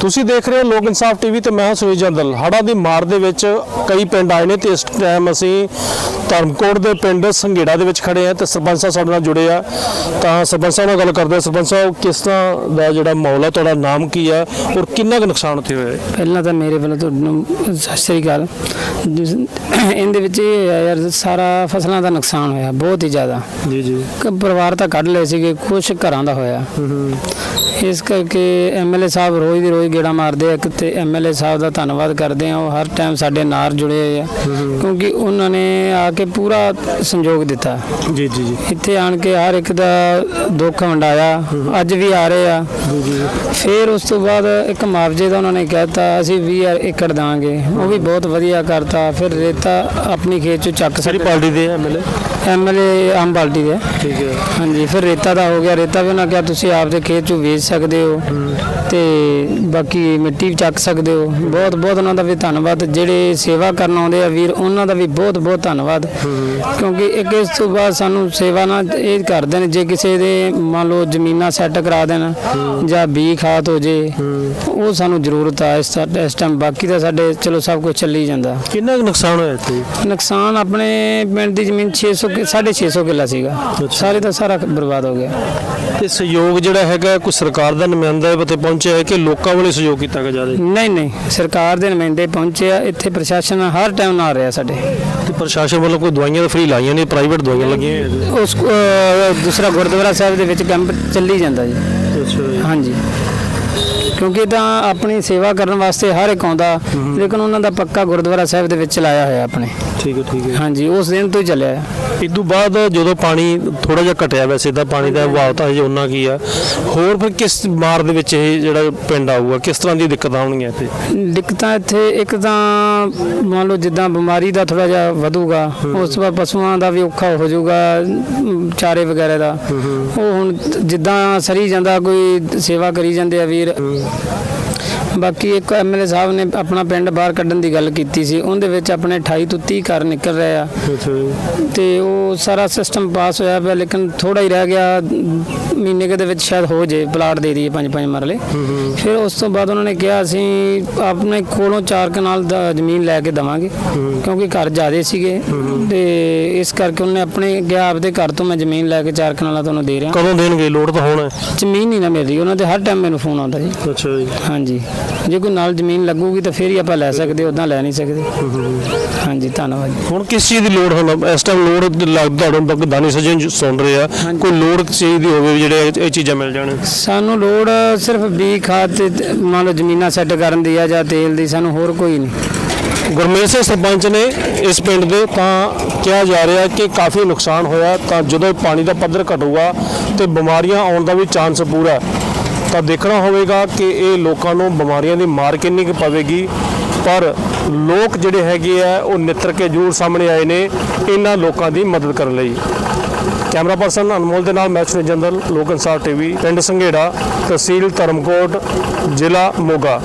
ਤੁਸੀਂ ਦੇਖ ਰਹੇ ਹੋ ਲੋਕ ਇਨਸਾਫ ਟੀਵੀ ਤੇ ਮੈਂ ਸੁਨੀਲ ਜੰਦਲ ਹੜ੍ਹਾਂ ਦੀ ਮਾਰ ਦੇ ਵਿੱਚ ਕਈ ਪਿੰਡ ਆਏ ਨੇ ਤੇ ਇਸ ਟਾਈਮ ਅਸੀਂ ਧਰਮਕੋਟ ਦੇ ਪਿੰਡ ਸੰਘੇੜਾ ਦੇ ਵਿੱਚ ਖੜੇ ਆ ਤੇ ਸਰਪੰਚ ਸਾਹਿਬ ਸਾਡੇ ਨਾਲ ਜੁੜੇ ਆ। ਤਾਂ ਸਰਪੰਚ ਸਾਹਿਬ ਨਾਲ ਗੱਲ ਕਰਦੇ ਹਾਂ। ਸਰਪੰਚ ਸਾਹਿਬ ਕਿਸ ਤਰ੍ਹਾਂ ਦਾ ਜਿਹੜਾ ਮਾਹੌਲ ਹੈ ਤੁਹਾਡਾ ਨਾਮ ਕੀ ਹੈ ਔਰ ਕਿੰਨਾ ਕੁ ਨੁਕਸਾਨ ਉੱਥੇ ਹੋਇਆ ਹੈ? ਪਹਿਲਾਂ ਤਾਂ ਮੇਰੇ ਵੱਲੋਂ ਤੁਹਾਨੂੰ ਸਤਿ ਸ੍ਰੀ ਅਕਾਲ। ਜਿਸ- ਇਹਦੇ ਵਿੱਚ ਇਹ ਹੈ ਯਾਰ ਸਾਰਾ ਫਸਲਾਂ ਦਾ ਨੁਕਸਾਨ ਹੋਇਆ ਬਹੁਤ ਹੀ ਜ਼ਿਆਦਾ। ਜੀ ਜੀ। ਕ- ਪਰਿਵਾਰ ਤਾਂ ਕੱਢ ਲਏ ਸੀਗੇ ਕੁਝ ਘਰਾਂ ਦਾ ਹੋਇਆ। ਇਸ ਕਰਕੇ ਐਮਐਲਏ ਸਾਹਿਬ ਰੋਜ਼ ਦੀ ਰੋਜ਼ ਗੇੜਾ ਮਾਰਦੇ ਆ ਕਿਤੇ ਐਮਐਲਏ ਸਾਹਿਬ ਦਾ ਧੰਨਵਾਦ ਕਰਦੇ ਆ ਉਹ ਹਰ ਟਾਈਮ ਸਾਡੇ ਨਾਲ ਜੁੜੇ ਹੋਏ ਆ। ਕਿਉਂਕਿ ਉਹਨਾਂ ਨੇ ਆ ਕੇ ਪੂਰਾ ਸੰਯੋਗ ਦਿੱਤਾ। ਜੀ ਜੀ ਜੀ। ਇੱਥੇ ਆਣ ਕੇ ਹਰ ਇੱਕ ਦਾ ਦੁੱਖ ਵੰਡਾਇਆ ਅੱਜ ਵੀ ਆ ਰਹੇ ਆ। ਫਿਰ ਉਸ ਤੋਂ ਬਾਅਦ ਇੱਕ ਮੁਆਵਜ਼ੇ ਦਾ ਉਹਨਾਂ ਨੇ ਕਹਿਤਾ ਅਸੀਂ 20 ਏਕੜ ਦਾਂਗੇ। ਉਹ ਵੀ ਬਹੁਤ ਵਧੀਆ ਕਰਤਾ। ਫਿਰ ਰੇਤਾ ਆਪਣੀ ਖੇਤ ਚੋਂ ਚੱਕ ਸਕਦੇ। ਪਾਰਟੀ ਦੇ ਐਮਐਲਏ ਐਮਐਲਏ ਆਮ ਪਾਰਟੀ ਦੇ। ਠੀਕ ਹੈ। ਹਾਂਜੀ ਫਿਰ ਰੇਤਾ ਦਾ ਹੋ ਗਿਆ। ਰੇਤਾ ਵੀ ਉਹਨਾਂ ਕਿਹਾ ਤੁਸੀਂ ਆਪਦੇ ਖੇਤ ਚੋਂ ਵੇਚ ਸਕਦੇ ਹੋ। ਤੇ ਬਾਕੀ ਮਿੱਟੀ ਵੀ ਚੱਕ ਸਕਦੇ ਹੋ। ਬਹੁਤ ਬਹੁਤ ਉਹਨਾਂ ਦਾ ਵੀ ਧੰਨਵਾਦ। ਜਿਹੜੇ ਸੇਵਾ ਕਰਨ ਆਉਂਦੇ ਆ ਵੀਰ ਉਹਨਾਂ ਦਾ ਵੀ ਬਹੁਤ ਬਹੁਤ ਧੰਨਵਾਦ। ਕਿਉਂਕਿ ਇੱਕ ਇਸ ਤੋਂ ਬਾਅਦ ਸਾਨੂੰ ਸੇਵਾ ਨਾਲ ਇਹ ਕਰਦੇ ਨੇ ਜੇ ਕਿਸੇ ਦੇ ਮੰਨ ਲਓ ਜ਼ਮੀਨਾਂ ਸੈੱਟ ਕਰਾ ਦੇਣ ਜਾਂ ਬੀ ਖਾਤ ਹੋ ਜੇ ਉਹ ਸਾਨੂੰ ਜ਼ਰੂਰਤ ਆ ਇਸ ਇਸ ਟਾਈਮ ਬਾਕੀ ਤਾਂ ਸਾਡੇ ਚਲੋ ਸਭ ਕੁਝ ਚੱਲੀ ਜਾਂਦਾ। ਕਿੰਨਾ ਨੁਕਸਾਨ ਹੋਇਆ ਇੱਥੇ? ਨੁਕਸਾਨ ਆਪਣੇ ਪਿੰਡ ਦੀ ਜ਼ਮੀਨ 600 ਕਿ- 650 ਕਿੱਲਾ ਸੀਗਾ। ਸਾਰੇ ਦਾ ਸਾਰਾ ਬਰਬਾਦ ਹੋ ਗਿਆ। ਤੇ ਸਹਿਯੋਗ ਜਿਹੜਾ ਹੈਗਾ ਕੋਈ ਸਰਕਾਰ ਦਾ ਨੁਮਾਇੰਦਾ ਇੱਥੇ ਪਹੁੰਚਿਆ ਹੈ ਕਿ ਲੋਕਾਂ ਵੱਲੋਂ ਸਹਿਯੋਗ ਕੀਤਾ ਗਿਆ ਜ਼ਿਆਦਾ? ਨਹੀਂ ਨਹੀਂ ਸਰਕਾਰ ਦੇ ਨੁਮਾਇੰਦੇ ਪਹੁੰਚੇ ਆ ਇੱਥੇ ਪ੍ਰਸ਼ਾਸਨ ਹਰ ਟਾਈਮ ਨਾਲ ਰਿਹਾ ਸਾਡੇ। ਤੇ ਪ੍ਰਸ਼ਾਸਨ ਵੱਲੋਂ ਕੋਈ ਦਵਾਈਆਂ ਤਾਂ ਫ੍ਰੀ ਲਾਈਆਂ ਨੇ ਪ੍ਰਾਈਵੇਟ ਦਵਾਈਆਂ ਲੱਗੀਆਂ ਉਸ ਅਹ, ਦੂਸਰਾ ਗੁਰਦੁਆਰਾ ਸਾਹਿਬ ਦੇ ਵਿੱਚ ਕੈਂਪ ਚੱਲੀ ਜਾਂਦਾ ਜੀ। ਹਾਂਜੀ। ਕਿਉਂਕਿ ਤਾਂ ਆਪਣੀ ਸੇਵਾ ਕਰਨ ਵਾਸਤੇ ਹਰ ਇੱਕ ਆਉਂਦਾ ਲੇਕਿਨ ਉਹਨਾਂ ਦਾ ਪੱਕਾ ਗੁਰਦੁਆਰਾ ਸਾਹਿਬ ਦੇ ਵਿੱਚ ਲਾਇਆ ਹੋਇਆ ਆਪਣੇ। ਠੀਕ ਹੈ ਠੀਕ ਹੈ। ਹਾਂਜੀ ਉਸ ਦਿਨ ਤੋਂ ਹੀ ਚੱਲਿਆ ਹੈ। ਇਸ ਤੋਂ ਬਾਅਦ ਜਦੋਂ ਪਾਣੀ ਥੋੜਾ ਜਿਹਾ ਘਟਿਆ ਵੈਸੇ ਤਾਂ ਪਾਣੀ ਦਾ ਵਹਾਅ ਤਾਂ ਹਜੇ ਉਹਨਾਂ ਕੀ ਆ। ਹੋਰ ਫਿਰ ਕਿਸ ਮਾਰ ਦੇ ਵਿੱਚ ਇਹ ਜਿਹੜਾ ਪਿੰਡ ਆਊਗਾ ਕਿਸ ਤਰ੍ਹਾਂ ਦੀ ਦਿੱਕਤਾਂ ਆਉਣਗੀਆਂ ਇੱਥੇ? ਦਿੱਕਤਾਂ ਇੱਥੇ ਇੱਕ ਤਾਂ ਮੰਨ ਲਓ ਜਿੱਦਾਂ ਬਿਮਾਰੀ ਦਾ ਥੋੜਾ ਜਿਹਾ ਵਧੂਗਾ ਉਸ ਤੋਂ ਬਾਅਦ ਪਸ਼ੂਆਂ ਦਾ ਵੀ ਔਖਾ ਹੋ ਜਾਊਗਾ ਚਾਰੇ ਵਗੈਰਾ ਦਾ। ਉਹ ਹੁਣ ਜਿੱਦਾਂ ਸਰੀ ਜਾਂਦਾ ਕੋਈ ਸੇਵਾ ਕਰੀ ਜਾਂਦੇ ਆ ਵੀਰ। ਬਾਕੀ ਇੱਕ ਐਮਐਲਏ ਸਾਹਿਬ ਨੇ ਆਪਣਾ ਪਿੰਡ ਬਾਹਰ ਕੱਢਣ ਦੀ ਗੱਲ ਕੀਤੀ ਸੀ। ਉਹਦੇ ਵਿੱਚ ਆਪਣੇ 28 ਤੋਂ 30 ਘਰ ਨਿਕਲ ਰਹੇ ਆ। ਤੇ ਉਹ ਸਾਰਾ ਸਿਸਟਮ ਪਾਸ ਹੋਇਆ ਪਿਆ ਲੇਕਿਨ ਥੋੜਾ ਹੀ ਰਹਿ ਗਿਆ। ਮਹੀਨੇ ਕੁ ਦੇ ਵਿੱਚ ਸ਼ਾਇਦ ਹੋ ਜੇ ਪਲਾਟ ਦੇ ਦਈਏ ਪੰਜ ਪੰਜ ਮਰਲੇ। ਫਿਰ ਉਸ ਤੋਂ ਬਾਅਦ ਉਹਨਾਂ ਨੇ ਕਿਹਾ ਅਸੀਂ ਆਪਣੇ ਕੋਲੋਂ ਚਾਰ ਕਨਾਲ ਜ਼ਮੀਨ ਲੈ ਕੇ ਦਵਾਂਗੇ। ਕਿਉਂਕਿ ਘਰ ਜ਼ਿਆਦੇ ਸੀਗੇ। ਤੇ ਇਸ ਕਰਕੇ ਉਹਨੇ ਆਪਣੇ ਗਿਆ ਆਪਦੇ ਘਰ ਤੋਂ ਮੈਂ ਜ਼ਮੀਨ ਲੈ ਕੇ ਚਾਰ ਕਨਾਲਾਂ ਤੁਹਾਨੂੰ ਦੇ ਰਿਹਾ। ਕਦੋਂ ਦੇਣਗੇ? ਲੋਡ ਤਾਂ ਹੋਣਾ ਜ਼ਮੀਨ ਨਹੀਂ ਨਾ ਮਿਲ ਰਹੀ ਉਹਨਾਂ ਦੇ ਹਰ ਟਾਈਮ ਮੈਨੂੰ ਫੋਨ ਆਉਂਦਾ ਜੀ। ਅੱਛਾ ਜੀ। ਹਾਂਜੀ। ਜੇ ਕੋਈ ਨਾਲ ਜ਼ਮੀਨ ਲੱਗੂਗੀ ਤਾਂ ਫਿਰ ਹੀ ਆਪਾਂ ਲੈ ਸਕਦੇ ਉਦਾਂ ਲੈ ਨਹੀਂ ਸਕਦੇ। ਹਾਂਜੀ ਧੰਨਵਾਦ। ਹੁਣ ਕਿਸ ਚੀਜ਼ ਦੀ ਲੋੜ ਹੁਣ? ਇਸ ਟਾਈਮ ਲੋੜ ਲੱਗਦਾ ਹੁਣ ਤੱਕ ਦਾਨੀ ਸੱਜਣ ਸੁਣ ਰਹੇ ਆ। ਕੋਈ ਲੋੜ ਚੀਜ਼ ਦੀ ਹੋਵੇ ਜਿਹੜੇ ਇਹ- ਚੀਜ਼ਾਂ ਮਿਲ ਜਾਣ? ਸਾਨੂੰ ਲੋੜ ਸਿਰਫ ਬੀ ਖਾਦ ਤੇ ਮੰਨ ਲਓ ਜ਼ਮੀਨਾਂ ਸੈੱਟ ਕਰਨ ਦੀ ਆ ਜਾਂ ਤੇਲ ਦੀ ਸਾਨੂੰ ਹੋਰ ਕੋਈ ਨਹੀਂ। ਗੁਰਮੇਲ ਸਿੰਘ ਸਰਪੰਚ ਨੇ ਇਸ ਪਿੰਡ ਦੇ ਤਾਂ ਕਿਹਾ ਜਾ ਰਿਹਾ ਕਿ ਕਾਫੀ ਨੁਕਸਾਨ ਹੋਇਆ ਤਾਂ ਜਦੋਂ ਪਾਣੀ ਦਾ ਪੱਧਰ ਘਟੂਗਾ ਤੇ ਬਿਮਾਰੀਆਂ ਆਉਣ ਦਾ ਵੀ ਚਾਂਸ ਪੂਰਾ ਹੈ। ਤਾਂ ਦੇਖਣਾ ਹੋਵੇਗਾ ਕਿ ਇਹ ਲੋਕਾਂ ਨੂੰ ਬਿਮਾਰੀਆਂ ਦੀ ਮਾਰ ਕਿੰਨੀ ਕੁ ਪਵੇਗੀ। ਪਰ ਲੋਕ ਜਿਹੜੇ ਹੈਗੇ ਆ, ਉਹ ਨਿੱਤਰ ਕੇ ਜ਼ਰੂਰ ਸਾਹਮਣੇ ਆਏ ਨੇ ਇਹਨਾਂ ਲੋਕਾਂ ਦੀ ਮਦਦ ਕਰਨ ਲਈ। ਕੈਮਰਾ ਪਰਸਨ ਅਨਮੋਲ ਦੇ ਨਾਲ ਮੈਚ ਜੰਦਲ, ਲੋਕ ਇਨਸਾਫ ਟੀਵੀ, ਪਿੰਡ ਸੰਘੇੜਾ, ਤਹਿਸੀਲ ਧਰਮਕੋਟ, ਜ਼ਿਲ੍ਹਾ ਮੋਗਾ।